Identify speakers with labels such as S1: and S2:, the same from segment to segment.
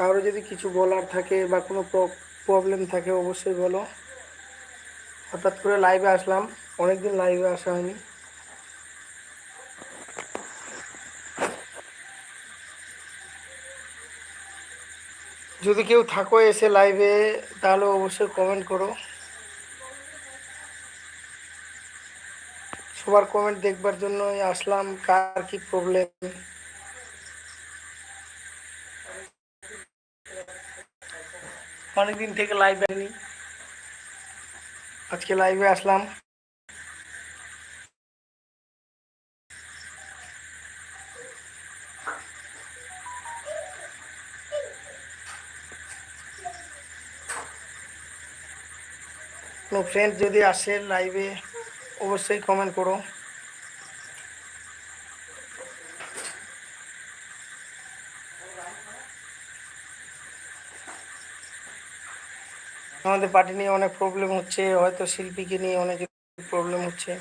S1: কারও যদি কিছু বলার থাকে বা কোনো প্রবলেম থাকে, অবশ্যই বলো। হঠাৎ করে লাইভে আসলাম। অনেকদিন লাইভে আসা হয়নি। যদি কেউ থাকো এসে লাইভে তাহলে অবশ্যই কমেন্ট করো। সবার কমেন্ট দেখবার জন্যই আসলাম। কার কি প্রবলেম অনেকদিন থেকে লাইভ আসেনি আজকে লাইভে আসলাম। কোনো ফ্রেন্ড যদি আসে লাইভে অবশ্যই কমেন্ট করো। আমাদের পার্টি নিয়ে অনেক প্রবলেম হচ্ছে, হয়তো শিল্পীকে নিয়ে অনেক প্রবলেম হচ্ছে,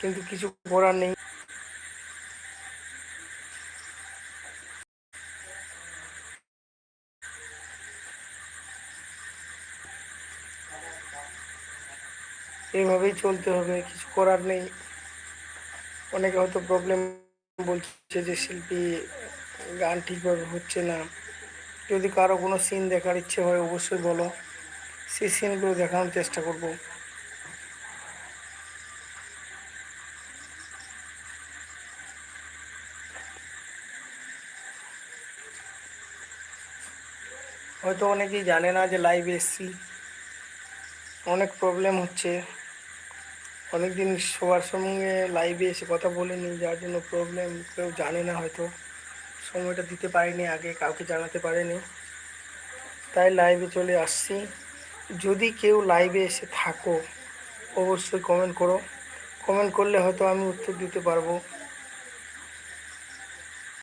S1: কিন্তু কিছু করার নেই। এইভাবেই চলতে হবে, কিছু করার নেই। অনেকে হয়তো প্রবলেম বলছে যে শিল্পী গান ঠিকভাবে হচ্ছে না। যদি কারও কোনো সিন দেখার ইচ্ছে হয়, অবশ্যই বলো। সেই সিনগুলো দেখানোর চেষ্টা করব। হয়তো অনেকেই জানে না যে লাইভে এসছি। অনেক প্রবলেম হচ্ছে। অনেক দিন সবার সঙ্গে লাইভে এসে কথা বলিনি, যার জন্য প্রবলেম কেউ জানে না হয়তো। সময়টা দিতে পারিনি, আগে কাউকে জানাতে পারেনি। তাই লাইভে চলে আসছি। যদি কেউ লাইভে এসে থাকো, অবশ্যই কমেন্ট করো। কমেন্ট করলে হয়তো আমি উত্তর দিতে পারব।